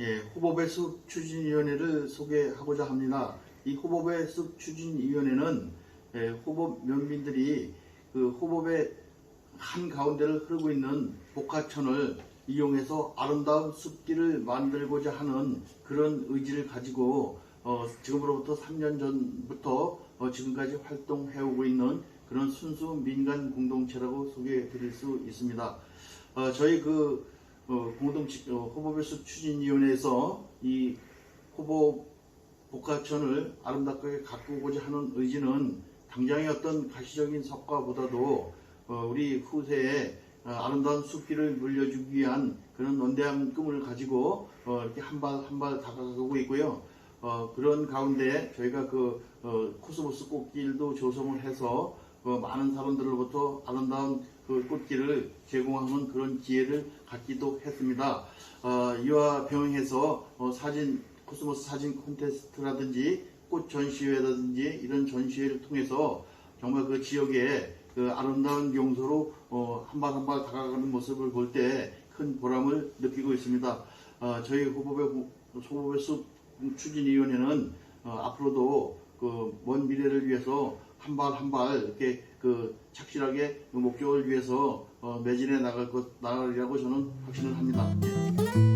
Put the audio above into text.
예, 후보배 숲 추진위원회를 소개하고자 합니다. 이 후보배 숲 추진위원회는 예, 후보 면민들이 그 후보배 한 가운데를 흐르고 있는 복화천을 이용해서 아름다운 숲길을 만들고자 하는 그런 의지를 가지고 어, 지금으로부터 3년 전부터 어, 지금까지 활동해오고 있는 그런 순수 민간 공동체라고 소개해 드릴 수 있습니다. 어, 저희 그 어, 공동 어, 후보별수 추진위원회에서 이 후보 복화천을 아름답게 가꾸고자 하는 의지는 당장의 어떤 가시적인 성과보다도 어, 우리 후세에 어, 아름다운 숲길을 물려주기 위한 그런 원대한 꿈을 가지고 어, 이렇게 한 발 한 발 다가가고 있고요. 어, 그런 가운데 저희가 그 어, 코스모스 꽃길도 조성을 해서 어, 많은 사람들로부터 아름다운 그 꽃길을 제공하는 그런 기회를 갖기도 했습니다. 어, 이와 병행해서 어, 사진 코스모스 사진 콘테스트라든지 꽃 전시회라든지 이런 전시회를 통해서 정말 그 지역의 그 아름다운 명소로 어, 한발 한 발 다가가는 모습을 볼 때 큰 보람을 느끼고 있습니다. 어, 저희 후보배 후보배 숲 추진위원회는 어, 앞으로도 그 먼 미래를 위해서 한 발 한 발 이렇게 그 착실하게 그 목적을 위해서 어, 매진해 나갈 것 나가리라고 저는 확신을 합니다. 예.